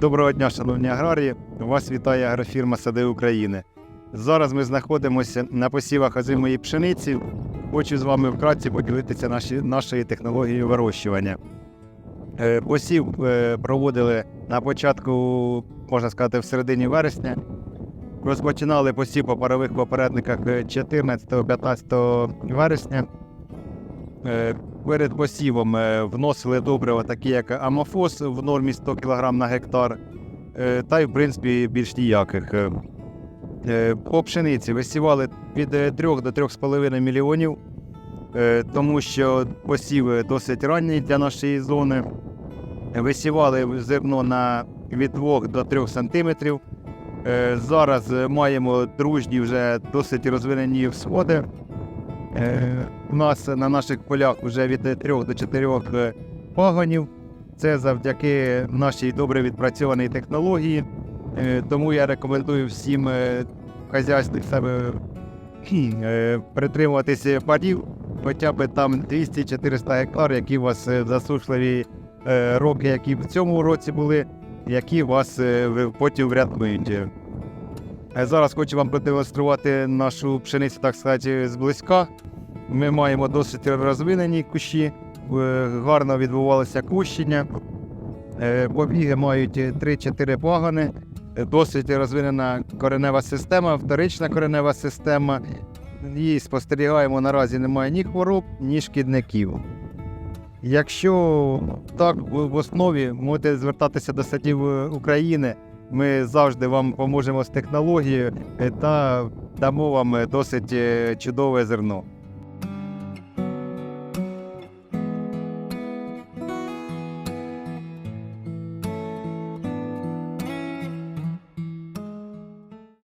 Доброго дня, шановні аграрії. Вас вітає агрофірма Сади України. Зараз ми знаходимося на посівах озимої пшениці. Хочу з вами вкратце поділитися наші, нашою технологією вирощування. Е, Посів е, проводили на початку, можна сказати, в середині вересня. Розпочинали посів по парових попередниках 14-15 вересня. Е, Перед посівом е, вносили добрива, такі як амофос в нормі 100 кг на гектар, е, та й в принципі більш ніяких. По пшениці висівали від е, 3 до 3,5 мільйонів, тому що посів досить ранній для нашої зони. Висівали зерно на від 2 до 3 сантиметрів. Е, Зараз маємо дружні вже досить розвинені всходи. Е, У нас на наших полях вже від 3 до 4 пагонів. Це завдяки нашій добре відпрацьованій технології. Е, Тому я рекомендую всім е, хазяйствам себе е, притримуватися парів, хоча б там 200-400 гектар, які у вас е, засушливі е, роки, які в цьому році були, які вас е, потім врятують. Е, Зараз хочу вам продемонструвати нашу пшеницю, так сказати, зблизька. Ми маємо досить розвинені кущі, е, гарно відбувалося кущення. Е, Побіги мають 3-4 пагани, е, досить розвинена коренева система, вторична коренева система. Її спостерігаємо наразі немає ні хвороб, ні шкідників. Якщо так в основі можете звертатися до садів України, ми завжди вам поможемо з технологією е, та дамо вам е, досить е, чудове зерно.